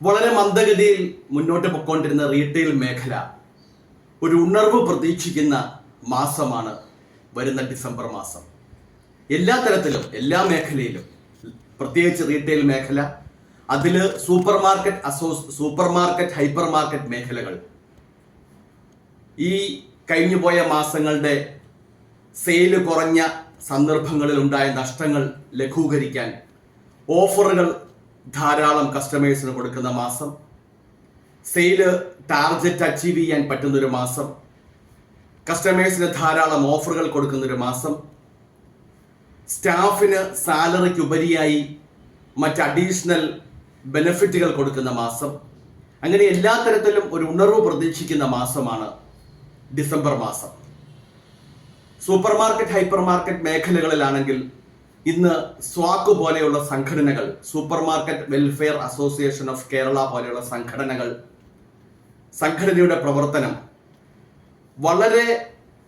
വളരെ മന്ദഗതിയിൽ മുന്നോട്ട് പൊയ്ക്കൊണ്ടിരുന്ന റീറ്റെയിൽ മേഖല ഒരു ഉണർവ് പ്രതീക്ഷിക്കുന്ന മാസമാണ് വരുന്ന ഡിസംബർ മാസം. എല്ലാ തരത്തിലും എല്ലാ മേഖലയിലും പ്രത്യേകിച്ച് റീറ്റെയിൽ മേഖല അതിൽ സൂപ്പർ മാർക്കറ്റ് അസോ സൂപ്പർ മാർക്കറ്റ് ഹൈപ്പർ മാർക്കറ്റ് മേഖലകൾ. ഈ കഴിഞ്ഞുപോയ മാസങ്ങളുടെ സെയിൽ കുറഞ്ഞ സന്ദർഭങ്ങളിൽ ഉണ്ടായ നഷ്ടങ്ങൾ ലഘൂകരിക്കാൻ ഓഫറുകൾ ധാരാളം കസ്റ്റമേഴ്സിന് കൊടുക്കുന്ന മാസം. സെയിൽ ടാർഗറ്റ് അച്ചീവ് ചെയ്യാൻ പറ്റുന്നൊരു മാസം. കസ്റ്റമേഴ്സിന് ധാരാളം ഓഫറുകൾ കൊടുക്കുന്നൊരു മാസം. സ്റ്റാഫിന് സാലറിക്ക് ഉപരിയായി മറ്റ് അഡീഷണൽ ബെനിഫിറ്റുകൾ കൊടുക്കുന്ന മാസം. അങ്ങനെ എല്ലാ തരത്തിലും ഒരു ഉണർവ് പ്രതീക്ഷിക്കുന്ന മാസമാണ് ഡിസംബർ മാസം. സൂപ്പർ മാർക്കറ്റ് ഹൈപ്പർ മാർക്കറ്റ് മേഖലകളിലാണെങ്കിൽ ഇന്ന് സ്വാക്ക് പോലെയുള്ള സംഘടനകൾ super market welfare association of Kerala പോലെയുള്ള സംഘടനകൾ സംഘടനയുടെ പ്രവർത്തനം വളരെ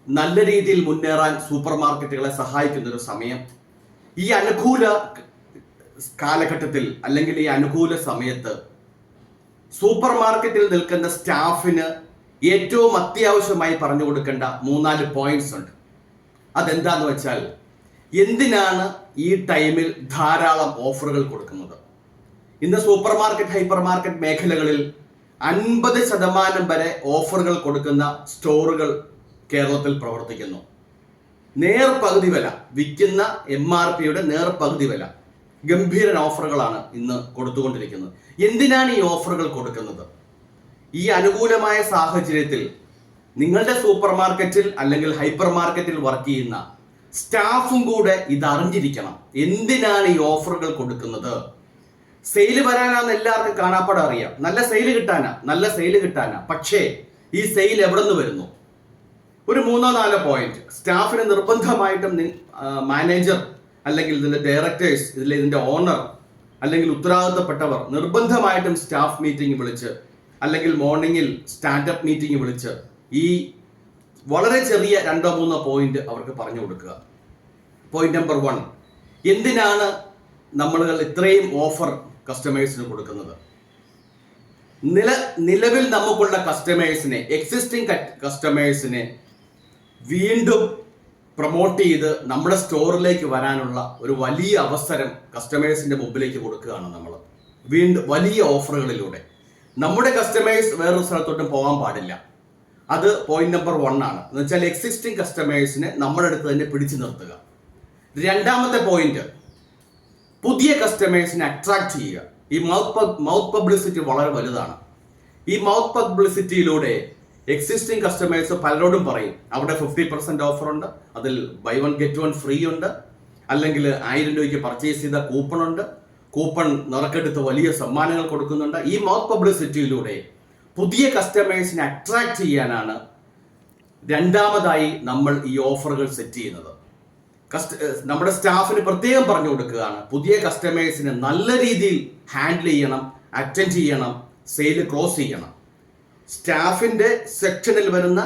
നല്ല രീതിയിൽ മുന്നേറാൻ സൂപ്പർ മാർക്കറ്റുകളെ സഹായിക്കുന്ന ഒരു സമയം. ഈ അനുകൂല കാലഘട്ടത്തിൽ അല്ലെങ്കിൽ ഈ അനുകൂല സമയത്ത് സൂപ്പർ മാർക്കറ്റിൽ നിൽക്കുന്ന സ്റ്റാഫിന് ഏറ്റവും അത്യാവശ്യമായി പറഞ്ഞു കൊടുക്കേണ്ട മൂന്നാൽ പോയിന്റ്സ് ഉണ്ട്. അതെന്താന്ന് വെച്ചാൽ എന്തിനാണ് ഈ ടൈമിൽ ധാരാളം ഓഫറുകൾ കൊടുക്കുന്നത്? ഇന്ന് സൂപ്പർ മാർക്കറ്റ് ഹൈപ്പർ മാർക്കറ്റ് മേഖലകളിൽ അൻപത് ശതമാനം വരെ ഓഫറുകൾ കൊടുക്കുന്ന സ്റ്റോറുകൾ കേരളത്തിൽ പ്രവർത്തിക്കുന്നു. നേർ പകുതി വില വിൽക്കുന്ന എം ആർ പിയുടെ നേർ പകുതി വില ഗംഭീരൻ ഓഫറുകളാണ് ഇന്ന് കൊടുത്തുകൊണ്ടിരിക്കുന്നത്. എന്തിനാണ് ഈ ഓഫറുകൾ കൊടുക്കുന്നത്? ഈ അനുകൂലമായ സാഹചര്യത്തിൽ നിങ്ങളുടെ സൂപ്പർ മാർക്കറ്റിൽ അല്ലെങ്കിൽ ഹൈപ്പർ മാർക്കറ്റിൽ വർക്ക് ചെയ്യുന്ന സ്റ്റാഫും കൂടെ ഇത് അറിഞ്ഞിരിക്കണം. എന്തിനാണ് ഈ ഓഫറുകൾ കൊടുക്കുന്നത്? സെയിൽ വരാനാന്ന് എല്ലാവർക്കും കാണാപ്പാടം അറിയാം. നല്ല സെയിൽ കിട്ടാനാ നല്ല സെയിൽ കിട്ടാനാ. പക്ഷേ ഈ സെയിൽ എവിടെ നിന്ന് വരുന്നു? ഒരു മൂന്നോ നാലോ പോയിന്റ് സ്റ്റാഫിന് നിർബന്ധമായിട്ടും മാനേജർ അല്ലെങ്കിൽ ഇതിന്റെ ഡയറക്ടേഴ്സ് ഇതിൽ ഇതിന്റെ ഓണർ അല്ലെങ്കിൽ ഉത്തരവാദിത്തപ്പെട്ടവർ നിർബന്ധമായിട്ടും സ്റ്റാഫ് മീറ്റിംഗ് വിളിച്ച് അല്ലെങ്കിൽ മോർണിംഗിൽ സ്റ്റാൻഡപ്പ് മീറ്റിംഗ് വിളിച്ച് ഈ വളരെ ചെറിയ രണ്ടോ മൂന്നോ പോയിന്റ് അവർക്ക് പറഞ്ഞു കൊടുക്കുക. പോയിന്റ് നമ്പർ വൺ എന്തിനാണ് നമ്മൾ ഇത്രയും ഓഫർ കസ്റ്റമേഴ്സിന് കൊടുക്കുന്നത്? നില നിലവിൽ നമുക്കുള്ള കസ്റ്റമേഴ്സിനെ എക്സിസ്റ്റിംഗ് കസ്റ്റമേഴ്സിനെ വീണ്ടും പ്രൊമോട്ട് ചെയ്ത് നമ്മുടെ സ്റ്റോറിലേക്ക് വരാനുള്ള ഒരു വലിയ അവസരം കസ്റ്റമേഴ്സിന്റെ മുമ്പിലേക്ക് കൊടുക്കുകയാണ് നമ്മൾ. വീണ്ടും വലിയ ഓഫറുകളിലൂടെ നമ്മുടെ കസ്റ്റമേഴ്സ് വേറൊരു സ്ഥലത്തോട്ടും പോകാൻ പാടില്ല. അത് പോയിന്റ് നമ്പർ വൺ ആണ്. എന്ന് വെച്ചാൽ എക്സിസ്റ്റിംഗ് കസ്റ്റമേഴ്സിനെ നമ്മുടെ അടുത്ത് തന്നെ പിടിച്ചു നിർത്തുക. രണ്ടാമത്തെ പോയിന്റ് പുതിയ കസ്റ്റമേഴ്സിനെ അട്രാക്ട് ചെയ്യുക. ഈ മൗത്ത് മൗത്ത് പബ്ലിസിറ്റി വളരെ വലുതാണ്. ഈ മൗത്ത് പബ്ലിസിറ്റിയിലൂടെ എക്സിസ്റ്റിംഗ് കസ്റ്റമേഴ്സ് പലരോടും പറയും. അവിടെ ഫിഫ്റ്റി പെർസെന്റ് ഓഫർ ഉണ്ട്. അതിൽ buy one get one free ഉണ്ട്. അല്ലെങ്കിൽ ആയിരം രൂപയ്ക്ക് പർച്ചേസ് ചെയ്ത കൂപ്പൺ ഉണ്ട്. കൂപ്പൺ നിറക്കെടുത്ത് വലിയ സമ്മാനങ്ങൾ കൊടുക്കുന്നുണ്ട്. ഈ മൗത്ത് പബ്ലിസിറ്റിയിലൂടെ പുതിയ കസ്റ്റമേഴ്സിനെ അട്രാക്ട് ചെയ്യാനാണ് രണ്ടാമതായി നമ്മൾ ഈ ഓഫറുകൾ സെറ്റ് ചെയ്യുന്നത്. കസ്റ്റ നമ്മുടെ സ്റ്റാഫിന് പ്രത്യേകം പറഞ്ഞു കൊടുക്കുകയാണ്. പുതിയ കസ്റ്റമേഴ്സിനെ നല്ല രീതിയിൽ ഹാൻഡിൽ ചെയ്യണം അറ്റൻഡ് ചെയ്യണം സെയിൽ ക്ലോസ് ചെയ്യണം. സ്റ്റാഫിന്റെ സെക്ഷനിൽ വരുന്ന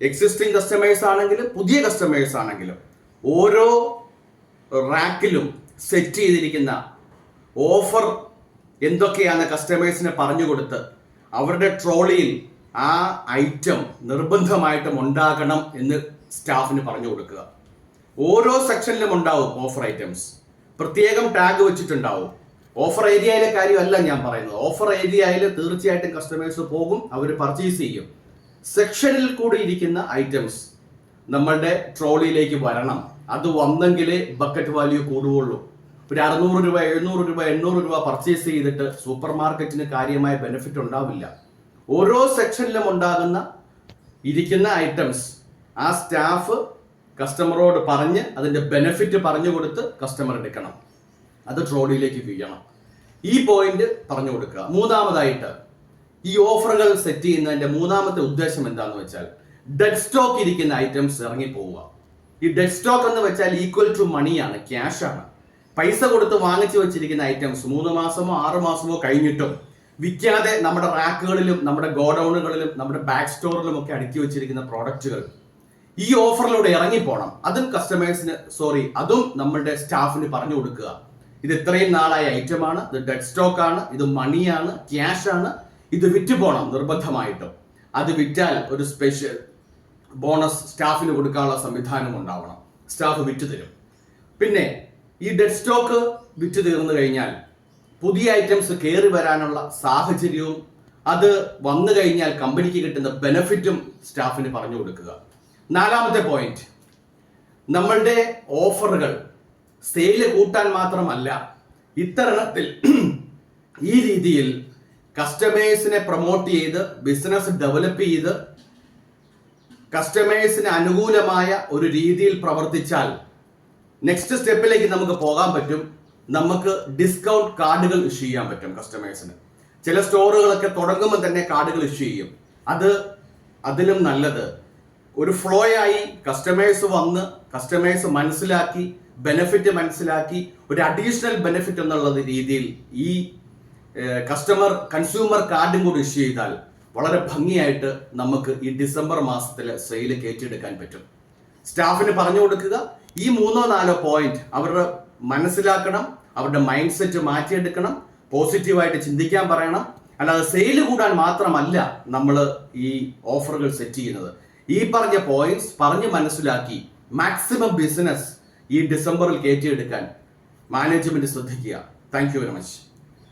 എക്സിസ്റ്റിംഗ് കസ്റ്റമേഴ്സ് ആണെങ്കിലും പുതിയ കസ്റ്റമേഴ്സ് ആണെങ്കിലും ഓരോ റാക്കിലും സെറ്റ് ചെയ്തിരിക്കുന്ന ഓഫർ എന്തൊക്കെയാണ് കസ്റ്റമേഴ്സിനെ പറഞ്ഞു കൊടുത്ത് അവരുടെ ട്രോളിയിൽ ആ ഐറ്റം നിർബന്ധമായിട്ടും ഉണ്ടാകണം എന്ന് സ്റ്റാഫിന് പറഞ്ഞു കൊടുക്കുക. ഓരോ സെക്ഷനിലും ഉണ്ടാവും ഓഫർ ഐറ്റംസ് പ്രത്യേകം ടാഗ് വെച്ചിട്ടുണ്ടാവും. ഓഫർ ഏരിയയിലെ കാര്യമല്ല ഞാൻ പറയുന്നത്. ഓഫർ ഏരിയയിൽ തീർച്ചയായിട്ടും കസ്റ്റമേഴ്സ് പോകും അവർ പർച്ചേസ് ചെയ്യും. സെക്ഷനിൽ കൂടി ഇരിക്കുന്ന ഐറ്റംസ് നമ്മളുടെ ട്രോളിയിലേക്ക് വരണം. അത് വന്നെങ്കിലേ ബക്കറ്റ് വാല്യൂ കൂടുകയുള്ളൂ. ഒരു അറുന്നൂറ് രൂപ എഴുന്നൂറ് രൂപ എണ്ണൂറ് രൂപ പർച്ചേസ് ചെയ്തിട്ട് സൂപ്പർ മാർക്കറ്റിന് കാര്യമായ ബെനിഫിറ്റ് ഉണ്ടാവില്ല. ഓരോ സെക്ഷനിലും ഉണ്ടാകുന്ന ഇരിക്കുന്ന ഐറ്റംസ് ആ സ്റ്റാഫ് കസ്റ്റമറോട് പറഞ്ഞ് അതിന്റെ ബെനിഫിറ്റ് പറഞ്ഞു കൊടുത്ത് കസ്റ്റമർ എടുക്കണം. അത് ട്രോളിയിലേക്ക് വീഴണം. ഈ പോയിന്റ് പറഞ്ഞു കൊടുക്കുക. മൂന്നാമതായിട്ട് ഈ ഓഫറുകൾ സെറ്റ് ചെയ്യുന്നതിന്റെ മൂന്നാമത്തെ ഉദ്ദേശം എന്താന്ന് വെച്ചാൽ ഡെഡ് സ്റ്റോക്ക് ഇരിക്കുന്ന ഐറ്റംസ് ഇറങ്ങി പോവുക ഈ ഡെഡ് സ്റ്റോക്ക് എന്ന് വെച്ചാൽ ഈക്വൽ ടു മണിയാണ് ക്യാഷ് ആണ്. പൈസ കൊടുത്ത് വാങ്ങിച്ചു വെച്ചിരിക്കുന്ന ഐറ്റംസ് മൂന്ന് മാസമോ ആറ് മാസമോ കഴിഞ്ഞിട്ടും വിൽക്കാതെ നമ്മുടെ റാക്കുകളിലും നമ്മുടെ ഗോഡൌണുകളിലും നമ്മുടെ ബാക്ക് സ്റ്റോറിലും ഒക്കെ അടുക്കി വെച്ചിരിക്കുന്ന പ്രോഡക്റ്റുകൾ ഈ ഓഫറിലൂടെ ഇറങ്ങിപ്പോണം. അതും കസ്റ്റമേഴ്സിന് സോറി അതും നമ്മളുടെ സ്റ്റാഫിന് പറഞ്ഞു കൊടുക്കുക. ഇത് ഇത്രയും നാളായ ഐറ്റമാണ് ഇത് ഡെഡ് സ്റ്റോക്ക് ആണ് ഇത് മണിയാണ് ക്യാഷ് ആണ് ഇത് വിറ്റ് പോണം നിർബന്ധമായിട്ടും. അത് വിറ്റാൽ ഒരു സ്പെഷ്യൽ ബോണസ് സ്റ്റാഫിന് കൊടുക്കാനുള്ള സംവിധാനം ഉണ്ടാവണം. സ്റ്റാഫ് വിറ്റ് തരും. പിന്നെ ഈ ഡെഡ് സ്റ്റോക്ക് വിറ്റ് തീർന്നു കഴിഞ്ഞാൽ പുതിയ ഐറ്റംസ് കയറി വരാനുള്ള സാഹചര്യവും അത് വന്നു കഴിഞ്ഞാൽ കമ്പനിക്ക് കിട്ടുന്ന ബെനഫിറ്റും സ്റ്റാഫിന് പറഞ്ഞു കൊടുക്കുക. നാലാമത്തെ പോയിന്റ് നമ്മളുടെ ഓഫറുകൾ സെയിൽ കൂട്ടാൻ മാത്രമല്ല ഇത്തരണത്തിൽ ഈ രീതിയിൽ കസ്റ്റമേഴ്സിനെ പ്രൊമോട്ട് ചെയ്ത് ബിസിനസ് ഡെവലപ്പ് ചെയ്ത് കസ്റ്റമേഴ്സിന് അനുകൂലമായ ഒരു രീതിയിൽ പ്രവർത്തിച്ചാൽ നെക്സ്റ്റ് സ്റ്റെപ്പിലേക്ക് നമുക്ക് പോകാൻ പറ്റും. നമുക്ക് ഡിസ്കൗണ്ട് കാർഡുകൾ ഇഷ്യൂ ചെയ്യാൻ പറ്റും കസ്റ്റമേഴ്സിന് ചില സ്റ്റോറുകളൊക്കെ തുടങ്ങുമ്പോൾ തന്നെ കാർഡുകൾ ഇഷ്യൂ ചെയ്യും. അത് അതിലും നല്ലത്. ഒരു ഫ്ലോ ആയി കസ്റ്റമേഴ്സ് വന്ന് കസ്റ്റമേഴ്സ് മനസ്സിലാക്കി ബെനിഫിറ്റ് മനസ്സിലാക്കി ഒരു അഡീഷണൽ ബെനിഫിറ്റ് എന്നുള്ള രീതിയിൽ ഈ കസ്റ്റമർ കൺസ്യൂമർ കാർഡും കൂടി ഇഷ്യൂ ചെയ്താൽ വളരെ ഭംഗിയായിട്ട് നമുക്ക് ഈ ഡിസംബർ മാസത്തിലെ സെയിൽ കയറ്റിയെടുക്കാൻ പറ്റും. സ്റ്റാഫിന് പറഞ്ഞു കൊടുക്കുക. ഈ മൂന്നോ നാലോ പോയിന്റ് അവരുടെ മനസ്സിലാക്കണം അവരുടെ മൈൻഡ് സെറ്റ് മാറ്റിയെടുക്കണം പോസിറ്റീവായിട്ട് ചിന്തിക്കാൻ പറയണം. അല്ലാതെ സെയിൽ കൂടാൻ മാത്രമല്ല നമ്മൾ ഈ ഓഫറുകൾ സെറ്റ് ചെയ്യുന്നത്. ഈ പറഞ്ഞ പോയിന്റ്സ് പറഞ്ഞ് മനസ്സിലാക്കി മാക്സിമം ബിസിനസ് ഈ ഡിസംബറിൽ കയറ്റിയെടുക്കാൻ മാനേജ്മെന്റ് ശ്രദ്ധിക്കുക. Thank you very much